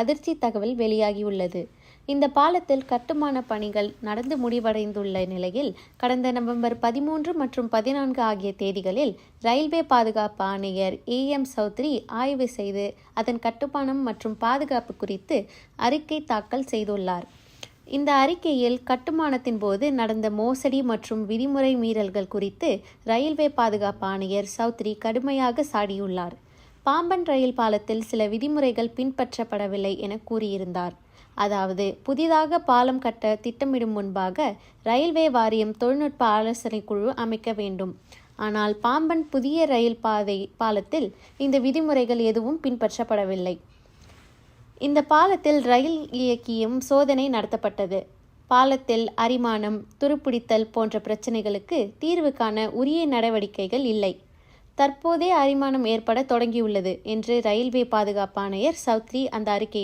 அதிர்ச்சி தகவல் வெளியாகியுள்ளது. இந்த பாலத்தில் கட்டுமான பணிகள் நடந்து முடிவடைந்துள்ள நிலையில் கடந்த நவம்பர் பதிமூன்று மற்றும் பதினான்கு ஆகிய தேதிகளில் ரயில்வே பாதுகாப்பு ஆணையர் ஏ எம் சௌத்ரி ஆய்வு செய்து அதன் கட்டுமானம் மற்றும் பாதுகாப்பு குறித்து அறிக்கை தாக்கல் செய்துள்ளார். இந்த அறிக்கையில் கட்டுமானத்தின் போது நடந்த மோசடி மற்றும் விதிமுறை மீறல்கள் குறித்து ரயில்வே பாதுகாப்பு ஆணையர் சௌத்ரி கடுமையாக சாடியுள்ளார். பாம்பன் ரயில் பாலத்தில் சில விதிமுறைகள் பின்பற்றப்படவில்லை என கூறியிருந்தார். அதாவது புதிதாக பாலம் கட்ட திட்டமிடும் முன்பாக ரயில்வே வாரியம் தொழில்நுட்ப ஆலோசனை குழு அமைக்க வேண்டும். ஆனால் பாம்பன் புதிய ரயில் பாதை பாலத்தில் இந்த விதிமுறைகள் எதுவும் பின்பற்றப்படவில்லை. இந்த பாலத்தில் ரயில் இயக்கியும் சோதனை நடத்தப்பட்டது. பாலத்தில் அரிமானம் துருப்பிடித்தல் போன்ற பிரச்சனைகளுக்கு தீர்வு காண உரிய நடவடிக்கைகள் இல்லை. தற்போதே அரிமானம் ஏற்பட தொடங்கியுள்ளது என்று ரயில்வே பாதுகாப்பு ஆணையர் சௌத்ரி அந்த அறிக்கையில்